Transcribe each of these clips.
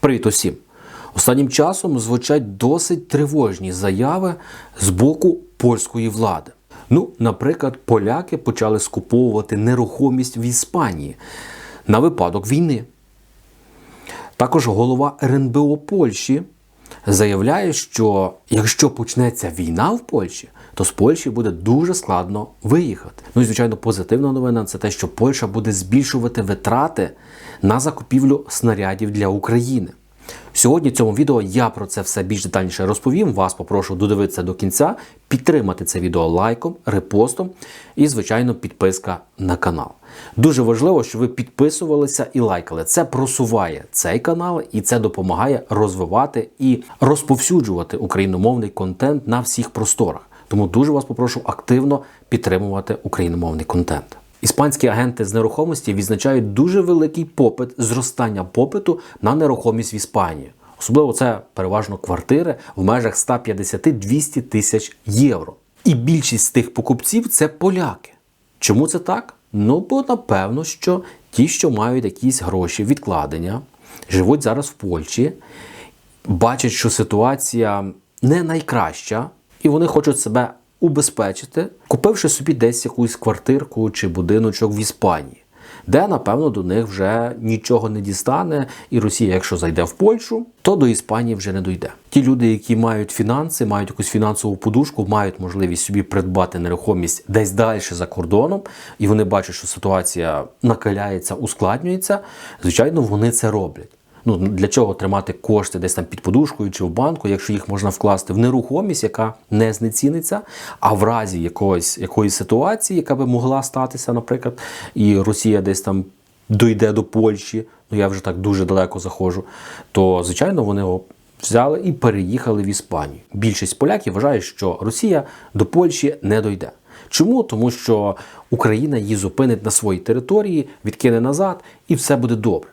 Привіт усім! Останнім часом звучать досить тривожні заяви з боку польської влади. Ну, наприклад, поляки почали скуповувати нерухомість в Іспанії на випадок війни. Також голова РНБО Польщі заявляє, що якщо почнеться війна в Польщі, то з Польщі буде дуже складно виїхати. Ну і звичайно, позитивна новина це те, що Польща буде збільшувати витрати на закупівлю снарядів для України. Сьогодні в цьому відео я про це все більш детальніше розповім. Вас попрошу додивитися до кінця, підтримати це відео лайком, репостом і, звичайно, підписка на канал. Дуже важливо, щоб ви підписувалися і лайкали. Це просуває цей канал і це допомагає розвивати і розповсюджувати україномовний контент на всіх просторах. Тому дуже вас попрошу активно підтримувати україномовний контент. Іспанські агенти з нерухомості відзначають дуже великий попит зростання попиту на нерухомість в Іспанії. Особливо це переважно квартири в межах 150-200 тисяч євро. І більшість з тих покупців це поляки. Чому це так? Ну, бо напевно, що ті, що мають якісь гроші, відкладення, живуть зараз в Польщі, бачать, що ситуація не найкраща, і вони хочуть себе убезпечити, купивши собі десь якусь квартирку чи будиночок в Іспанії, де, напевно, до них вже нічого не дістане, і Росія, якщо зайде в Польщу, то до Іспанії вже не дойде. Ті люди, які мають фінанси, мають якусь фінансову подушку, мають можливість собі придбати нерухомість десь далі за кордоном, і вони бачать, що ситуація накаляється, ускладнюється. Звичайно, вони це роблять. Ну для чого тримати кошти десь там під подушкою чи в банку, якщо їх можна вкласти в нерухомість, яка не знеціниться, а в разі якоїсь якоїсь ситуації, яка би могла статися, наприклад, і Росія десь там дойде до Польщі, ну я вже так дуже далеко заходжу, то звичайно вони його взяли і переїхали в Іспанію. Більшість поляків вважає, що Росія до Польщі не дойде. Чому? Тому що Україна її зупинить на своїй території, відкине назад, і все буде добре.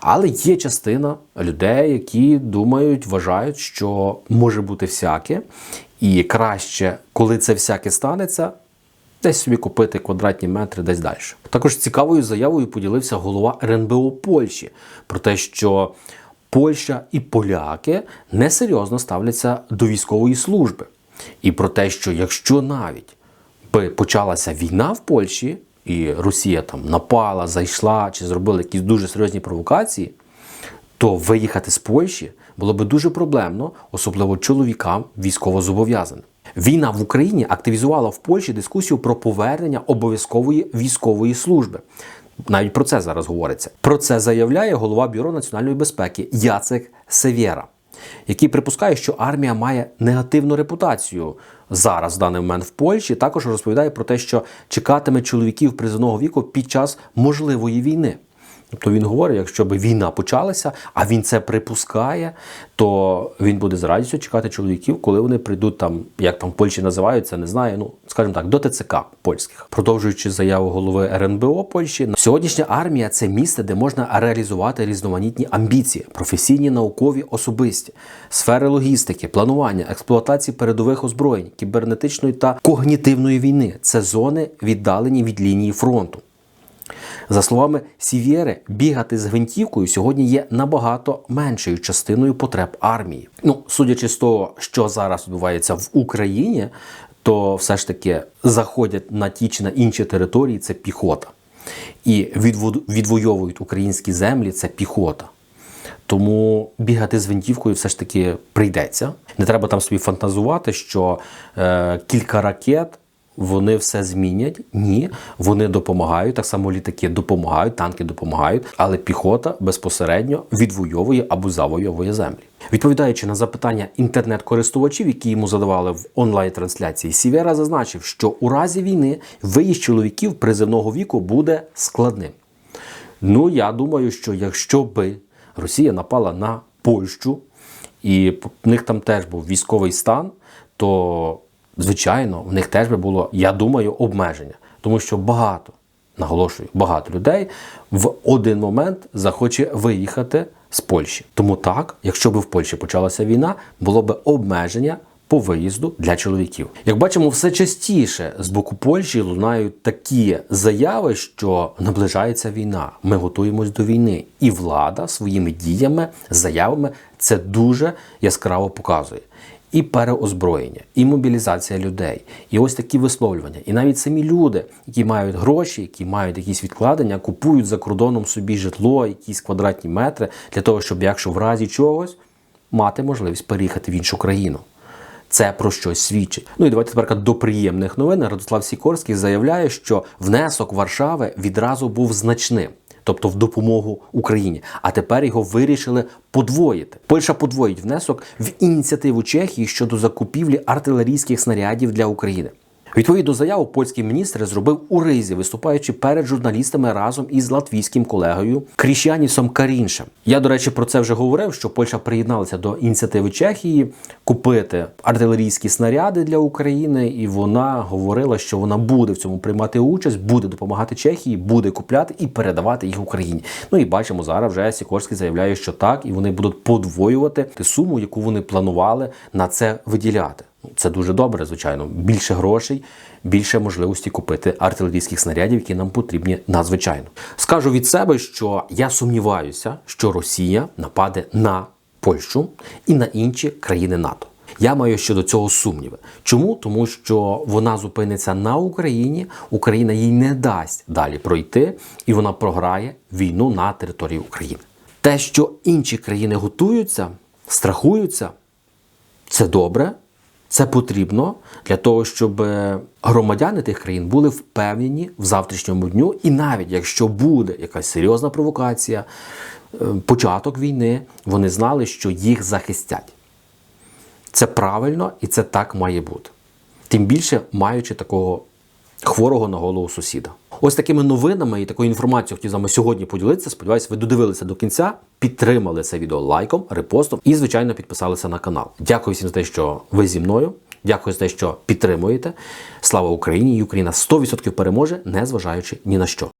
Але є частина людей, які думають, вважають, що може бути всяке, і краще, коли це всяке станеться, десь собі купити квадратні метри десь далі. Також цікавою заявою поділився голова РНБО Польщі про те, що Польща і поляки несерйозно ставляться до військової служби, і про те, що якщо навіть би почалася війна в Польщі і Росія там напала, зайшла чи зробила якісь дуже серйозні провокації, то виїхати з Польщі було би дуже проблемно, особливо чоловікам військовозобов'язаним. Війна в Україні активізувала в Польщі дискусію про повернення обов'язкової військової служби. Навіть про це зараз говориться. Про це заявляє голова Бюро національної безпеки Яцек Севєра, який припускає, що армія має негативну репутацію зараз в даний момент в Польщі. Також розповідає про те, що чекатиме чоловіків призовного віку під час можливої війни. Тобто він говорить, якщо б війна почалася, а він це припускає, то він буде з радістю чекати чоловіків, коли вони прийдуть там, як там в Польщі називаються, не знаю. Ну скажімо так, до ТЦК польських, продовжуючи заяву голови РНБО Польщі, сьогоднішня армія це місце, де можна реалізувати різноманітні амбіції, професійні, наукові, особисті, сфери логістики, планування, експлуатації передових озброєнь, кібернетичної та когнітивної війни. Це зони віддалені від лінії фронту. За словами Сівєри, бігати з гвинтівкою сьогодні є набагато меншою частиною потреб армії. Ну, судячи з того, що зараз відбувається в Україні, то все ж таки заходять на ті чи на інші території це піхота. І відвоюють українські землі це піхота. Тому бігати з гвинтівкою все ж таки прийдеться. Не треба там собі фантазувати, що е, кілька ракет вони все змінять. Ні, вони допомагають. Так само літаки допомагають, танки допомагають, але піхота безпосередньо відвоює або завойовує землі. Відповідаючи на запитання інтернет-користувачів, які йому задавали в онлайн-трансляції, Сівера зазначив, що у разі війни виїзд чоловіків призивного віку буде складним. Ну, я думаю, що якщо би Росія напала на Польщу, і в них там теж був військовий стан, то звичайно, в них теж би було, я думаю, обмеження, тому що багато, наголошую, багато людей в один момент захоче виїхати з Польщі. Тому так, якщо б в Польщі почалася війна, було б обмеження по виїзду для чоловіків. Як бачимо, все частіше з боку Польщі лунають такі заяви, що наближається війна. Ми готуємось до війни, і влада своїми діями, заявами це дуже яскраво показує. І переозброєння, і мобілізація людей, і ось такі висловлювання. І навіть самі люди, які мають гроші, які мають якісь відкладення, купують за кордоном собі житло, якісь квадратні метри для того, щоб, якщо в разі чогось, мати можливість переїхати в іншу країну. Це про щось свідчить. Ну і давайте тепер до приємних новин. Радослав Сікорський заявляє, що внесок Варшави відразу був значним. Тобто в допомогу Україні, а тепер його вирішили подвоїти. Польща подвоїть внесок в ініціативу Чехії щодо закупівлі артилерійських снарядів для України. Відповідну заяву польський міністр зробив у Ризі, виступаючи перед журналістами разом із латвійським колегою Кріщанісом Каріншем. Я, до речі, про це вже говорив, що Польща приєдналася до ініціативи Чехії купити артилерійські снаряди для України, і вона говорила, що вона буде в цьому приймати участь, буде допомагати Чехії, буде купляти і передавати їх Україні. Ну і бачимо зараз. Вже Сікорський заявляє, що так, і вони будуть подвоювати ту суму, яку вони планували на це виділяти. Це дуже добре, звичайно. Більше грошей, більше можливості купити артилерійських снарядів, які нам потрібні надзвичайно. Скажу від себе, що я сумніваюся, що Росія нападе на Польщу і на інші країни НАТО. Я маю щодо цього сумніви. Чому? Тому що вона зупиниться на Україні, Україна їй не дасть далі пройти, і вона програє війну на території України. Те, що інші країни готуються, страхуються, це добре. Це потрібно для того, щоб громадяни тих країн були впевнені в завтрашньому дню, і навіть якщо буде якась серйозна провокація, е, початок війни, вони знали, що їх захистять. Це правильно і це так має бути. Тим більше маючи такого хворого на голову сусіда. Ось такими новинами і такою інформацією хотів з вами сьогодні поділитися. Сподіваюсь, ви додивилися до кінця, підтримали це відео лайком, репостом і, звичайно, підписалися на канал. Дякую всім за те, що ви зі мною. Дякую за те, що підтримуєте. Слава Україні! І Україна 100% переможе, незважаючи ні на що.